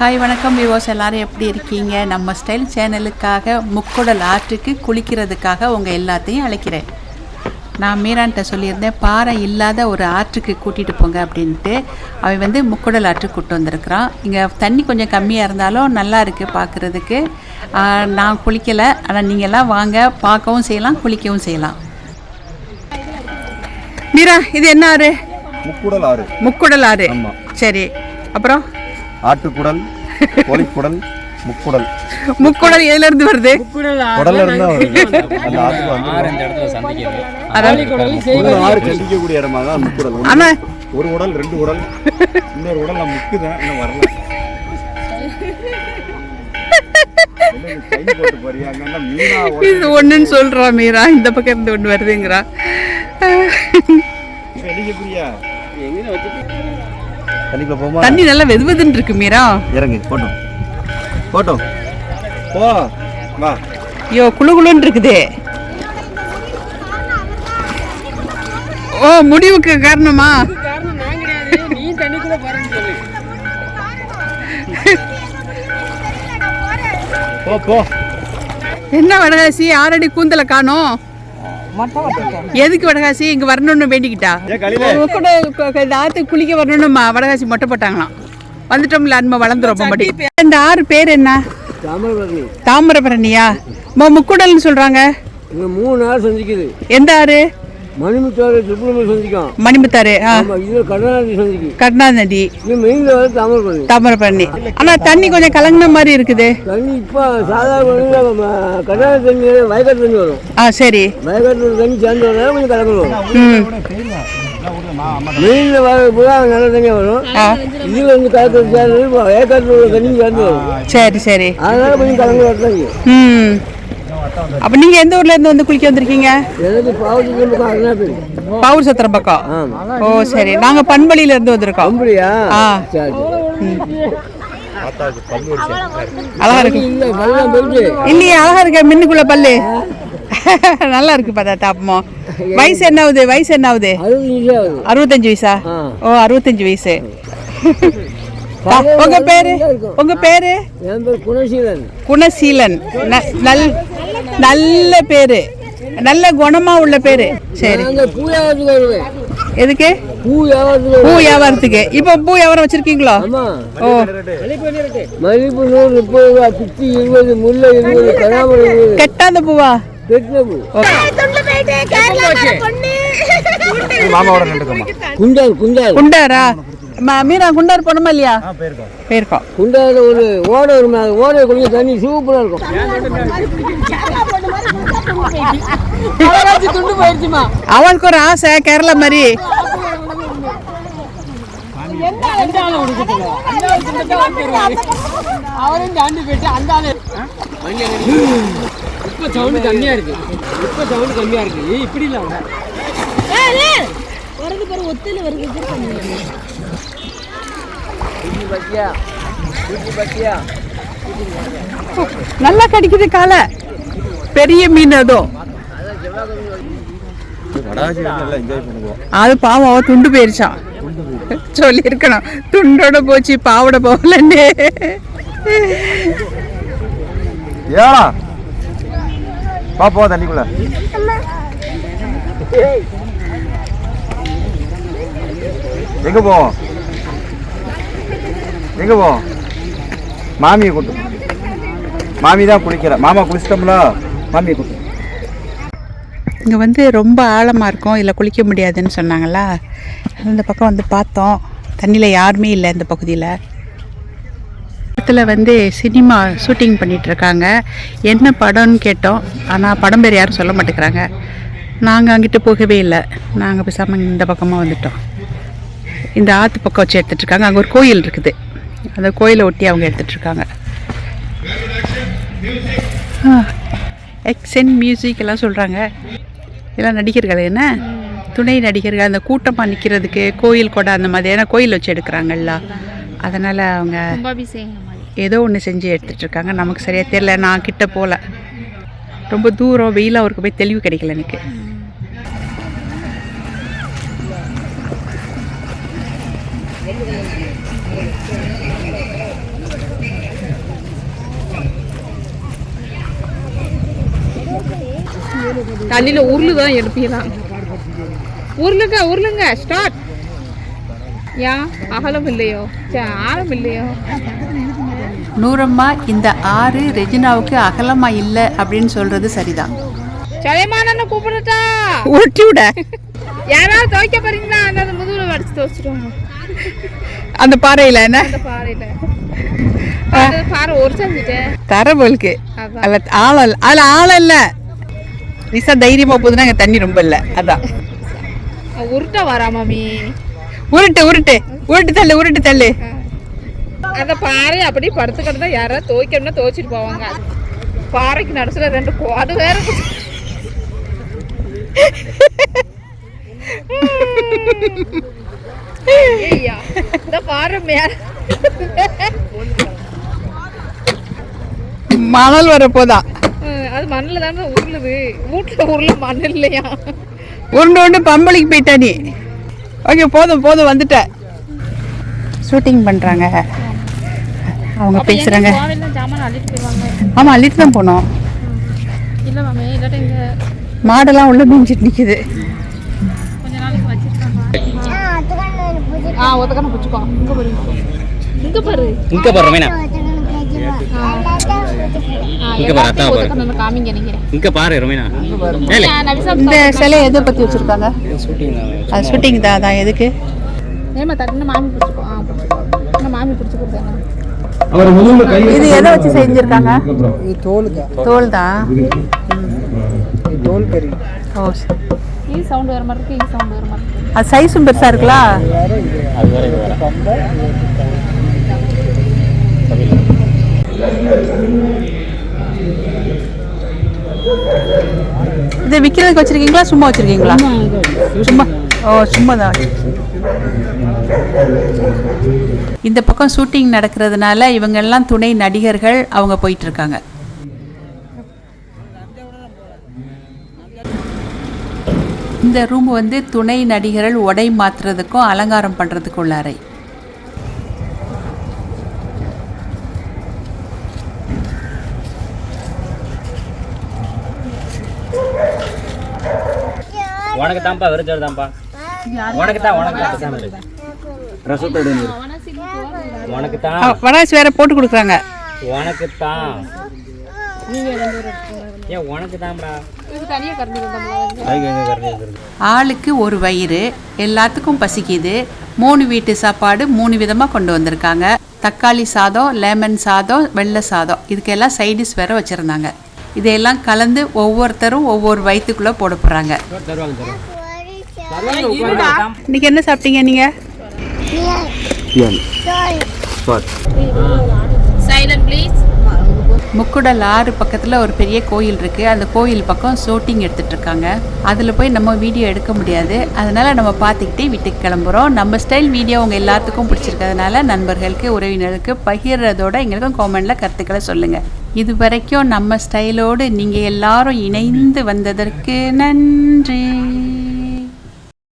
Hi வணக்கம் விவோஸ் எல்லாரும் எப்படி இருக்கீங்க? நம்ம ஸ்டைல் சேனலுக்காக முக்குடல் ஆற்றுக்கு குளிக்கிறதுக்காக உங்கள் எல்லாத்தையும் அழைக்கிறேன். நான் மீரான்ட்ட சொல்லியிருந்தேன் பாறை இல்லாத ஒரு ஆற்றுக்கு கூட்டிகிட்டு போங்க அப்படின்ட்டு. அவன் வந்து முக்குடல் ஆற்றுக்கு கூப்பிட்டு வந்திருக்கிறான். இங்கே தண்ணி கொஞ்சம் கம்மியாக இருந்தாலும் நல்லா இருக்குது பார்க்குறதுக்கு நான் குளிக்கலை. ஆனால் நீங்கள்லாம் வாங்க. பார்க்கவும் செய்யலாம் குளிக்கவும் செய்யலாம். மீரா இது என்ன ஆறு? முக்குடல் ஆறு. முக்குடல் ஆறு. சரி. அப்புறம்? ஆட்டுக்குடல் கோழிக்குடல் முக்குடல். முக்குடல் எதுலேருந்து வருது? குடல்ல இருந்தா வருது. அந்த ஆத்துக்கு வந்து இந்த இடத்துல சந்திக்கிறது. அதான். முக்குடல் ஆறு சந்திக்கக்கூடிய இடமா தான் முக்குடல். ஆனா ஒரு உடல் ரெண்டு உடல். இன்னொரு உடல் நான் முக்குதான் இன்னும் வரல. இது ஒண்ணுன்னு சொல்றா மீரா. இந்த பக்கம் இருந்து ஒண்ணு வருதுங்கிறா. இப்ப அடிக்கக்கூடியா தண்ணிக்குள்ள போமா. தண்ணி நல்லா வெதுவெதுன்னு இருக்கு மீரா. இறங்கு போட்டோம். போட்டோம். போ வா. ஐயோ குளு குளுன்னு இருக்குதே. ஓ முடிவுக்கு காரணமா? காரணம் நான் கிடையாது நீ தண்ணிக்குள்ள போறேன்னு சொல்லு போ போ. என்ன வடகாசி ஆறடி கூந்தல காணோம்? எதுக்கு வடகாசி? இங்க வரணும்னு வேண்டிக்கிட்டா? ஏன் கலிலே உங்க கூட கு- கு- இந்த ஆத்துக்கு குளிக்க வரணும்மா. வடகாசி மொட்டை போட்டாங்களாம். வந்துட்டோம்ல அன்மை வளர்ந்துரும் இந்த ஆறு பேர் என்ன? தாமிரபரணி. தாமிரபரணியா? மு- முக்குடல்னு சொல்றாங்க. மூணு நாள் சந்திக்குது. எந்த ஆறு? மணிமுத்தாறு சுப்பிரமணியம் சந்திக்கும் மணிமுத்தாறு கருணாநிதி சந்திக்கு. கருணாநதி. மெயின்ல வந்து தாமிரபரணி. தாமிரபரணி. ஆனா தண்ணி கொஞ்சம் கலங்கின மாதிரி இருக்குது. தண்ணி இப்போ சாதாரண கருணாநிதி தண்ணி வயக்காட்டு தண்ணி வரும். ஆ சரி. வயக்காட்டு தண்ணி சேர்ந்து வர கொஞ்சம் கலந்து வரும் ம் மெயினில் வர பூரா நல்ல தண்ணி வரும். இது வந்து கலக்கிறது சேர்ந்து உள்ள தண்ணி சேர்ந்து வரும். சரி சரி. அதனால கொஞ்சம் கலந்து வரதாங்க ம். அப்ப நீங்க எந்த ஊர்ல இருந்து வந்து குளிக்க வந்திருக்கீங்க? பவுர் சத்திரம் பக்கம். ஓ சரி. நாங்க பண்பளியில இருந்து வந்திருக்கோம். அப்படியா ஆ. அழகா இருக்கு. இல்லையே அழகா இருக்க மின்னுக்குள்ள பல்லு. நல்லா இருக்கு பார்த்தா தாப்பமோ. வயசு என்ன ஆகுது? வயசு என்ன ஆகுது? அறுபத்தஞ்சு வயசா. ஓ அறுபத்தஞ்சு வயசு. உங்க பேரு? உங்க பேரு? குணசீலன். குணசீலன். நல் நல்ல பேரு. நல்ல குணமா உள்ள பேரு. சரி. எதுக்கு? பூ வியாபாரத்துக்கு பூ வருவேன். வியாபாரத்துக்கு இப்போ பூ வியாபாரம் வச்சிருக்கீங்களோ? ஆமா. ஓ. மல்லிப்பூ நூறு முப்பது ரூபா பிச்சி இருபது முல்லை இருபது கனாமரம் இருபது. கெட்டாத பூவா? கெட்டின பூ. குண்டார் குண்டார் குண்டாரா? ம- மீரா குண்டார் போனோமா இல்லையா? போயிருக்கோம். குண்டார ஒரு ஓடை ஒரு ஓடை குடிக்க தண்ணி சூப்பரா இருக்கும். அவளுக்கு ஒரு ஆசை கேரளா மாதிரி. அவரும் தாண்டி போயிட்டு அந்த இப்ப சவுண்டு கம்மியா இருக்கு இப்ப சவுண்டு கம்மியா இருக்கு இப்படி இல்ல அவங்க நல்லா கடிக்குது காலை. பெரிய மீன் அதுவும் அது பாவம் துண்டு போயிருச்சான் சொல்லியிருக்கணும். துண்டோட போச்சு பாவோட போகலன்னு. ஏடா? வா போ தண்ணிக்குள்ள. எங்க போவோம் எங்க போவோம் மாமியை கூட்டு. மாமி தான் குளிக்கிற. மாமா குளிச்சிட்டோம்ல. மாமியை கூட்டு இங்கே வந்து ரொம்ப ஆழமாக இருக்கும். இதில் குளிக்க முடியாதுன்னு சொன்னாங்களா? இந்த பக்கம் வந்து பார்த்தோம். தண்ணியில் யாருமே இல்லை இந்த பகுதியில். இடத்துல வந்து சினிமா ஷூட்டிங் பண்ணிகிட்ருக்காங்க இருக்காங்க. என்ன படம்னு கேட்டோம். ஆனால் படம் பேர் யாரும் சொல்ல மாட்டேங்கிறாங்க. நாங்கள் அங்கிட்டு போகவே இல்லை. நாங்கள் பேசாமல் இந்த பக்கமாக வந்துட்டோம். இந்த ஆற்று பக்கம் வச்சு எடுத்துட்டு இருக்காங்க. அங்கே ஒரு கோயில் இருக்குது. அந்த கோயிலை ஒட்டி அவங்க எடுத்துகிட்ருக்காங்க எக்ஸன் மியூசிக் எல்லாம் சொல்கிறாங்க இதெல்லாம் நடிகர்கள் என்ன? துணை நடிகர்கள் அந்த கூட்டமாக நிற்கிறதுக்கு கோயில் கொடை அந்த மாதிரி ஏன்னா கோயில் வச்சு எடுக்கிறாங்கல்ல. அதனால் அவங்க ஏதோ ஒன்று செஞ்சு எடுத்துட்டு இருக்காங்க. நமக்கு சரியாக தெரியல. நான் கிட்ட போகல ரொம்ப தூரம் வெயிலாக அவருக்கு போய் தெளிவு கிடைக்கல எனக்கு. தண்ணியில உருளு தான் எடுப்பீங்களாம் உருளுங்க உருளுங்க ஸ்டார்ட் ஏன் அகலம் இல்லையோ? ஆழம் இல்லையோ? நூறம்மா இந்த ஆறு ரெஜினாவுக்கு அகலமா இல்லை அப்படின்னு சொல்றது சரிதான். சலைமான கூப்பிடட்டா? ஒட்டி விட. யாராவது துவைக்க போறீங்களா? அந்த முதுகுல வடிச்சு துவைச்சிடுவாங்க அந்த பாறையில் என்ன? அந்த பாறையில. பாறை ஒரு செஞ்சுட்டேன் தரபோலுக்கு அதான். அதில் இல்லை. அதில் ஆழம் இல்லை. ரிசா தைரியமாக போகுதுன்னா அங்கே தண்ணி ரொம்ப இல்லை. அதான். உருட்ட வரா மாமி. உருட்டு உருட்டு. உருட்டு தள்ளு உருட்டு தள்ளு. அந்த பாறை அப்படியே படுத்து கிடந்தா யாராவது துவைக்கணும்னா துவைச்சிட்டு போவாங்க. பாறைக்கு நடுசுல ரெண்டு கோடு வேற. ஐயா இந்த பாறை மேல மணல் வரப்போதான் ஹம், அது மண்ணில் தானே உருளுது. வீட்டில் உருள மண் இல்லையா? உருண்டு உருண்டு பம்பளிக்கு போயிட்டா நீ ஓகே போதும் போதும் வந்துட்டேன் ஷூட்டிங் பண்ணுறாங்க அவங்க பேசுகிறாங்க ஆமாம் அள்ளிட்டு தான் போனோம். மாடெல்லாம் உள்ள மேய்ஞ்சிட்டு நிற்குது ஆ ஒத்தக்கண்ணை பிடிச்சிக்கோ இங்கே பாரு இங்கே பாரு. இங்க பாரு. ரமேனா. இங்க பாரு, அதான் பாரு. காமிங்க நீங்கள் இங்க பாரு ரமேனா. இந்த சிலை எதை பற்றி வச்சுருக்காங்க? அது ஷூட்டிங் தான் அதான் எதுக்கு? ஏமா தட்டுன்னு மாமி பிடிச்சிக்கோ. ஆ மாமி பிடிச்சி கொடுத்தாங்க இது எதை வச்சு செஞ்சுருக்காங்க? தோல் தான் தோல் கறி. ஓ ஈ சவுண்ட் வர மாதிரி இருக்கு ஈ சவுண்ட் வர மாதிரி அது சைஸும் பெருசாக இருக்குல்ல இது இதை விற்கிறதுக்கு வச்சுருக்கீங்களா? சும்மா வச்சுருக்கீங்களா? சும்மா ஓ சும்மா தான் இந்த பக்கம் ஷூட்டிங் நடக்கிறதுனால இவங்கெல்லாம் துணை நடிகர்கள் அவங்க போயிட்டு இந்த ரூம் வந்து துணை நடிகர்கள் உடை மாற்றுறதுக்கும் அலங்காரம் பண்ணுறதுக்கும் உள்ள அறை. உனக்கு தான்ப்பா தான்ப்பா உனக்கு தான் உனக்கு தான் உனக்கு தான் வேற போட்டு கொடுக்குறாங்க. உனக்கு தான் ஏன் உனக்கு தான்டா. ஆளுக்கு ஒரு வயிறு எல்லாத்துக்கும் பசிக்குது. மூணு வீட்டு சாப்பாடு மூணு விதமாக கொண்டு வந்திருக்காங்க. தக்காளி சாதம் லெமன் சாதம் வெள்ளை சாதம். இதுக்கெல்லாம் சைடிஷ் வேற வச்சுருந்தாங்க. இதையெல்லாம் கலந்து ஒவ்வொருத்தரும் ஒவ்வொரு வயிற்றுக்குள்ளே போட போகிறாங்க இன்னைக்கு என்ன சாப்பிட்டீங்க நீங்கள் சைலண்ட் ப்ளீஸ் முக்குடல் ஆறு பக்கத்தில் ஒரு பெரிய கோயில் இருக்குது அந்த கோயில் பக்கம் ஷூட்டிங் எடுத்துட்டு இருக்காங்க அதில் போய் நம்ம வீடியோ எடுக்க முடியாது. அதனால் நம்ம பார்த்துக்கிட்டே வீட்டுக்கு கிளம்புறோம். நம்ம ஸ்டைல் வீடியோ உங்கள் எல்லாத்துக்கும் பிடிச்சிருக்கிறதுனால நண்பர்களுக்கு உறவினருக்கு பகிர்றதோட எங்களுக்கும் காமெண்டில் கருத்துக்களை சொல்லுங்கள் இது வரைக்கும் நம்ம ஸ்டைலோடு நீங்கள் எல்லாரும் இணைந்து வந்ததற்கு நன்றி.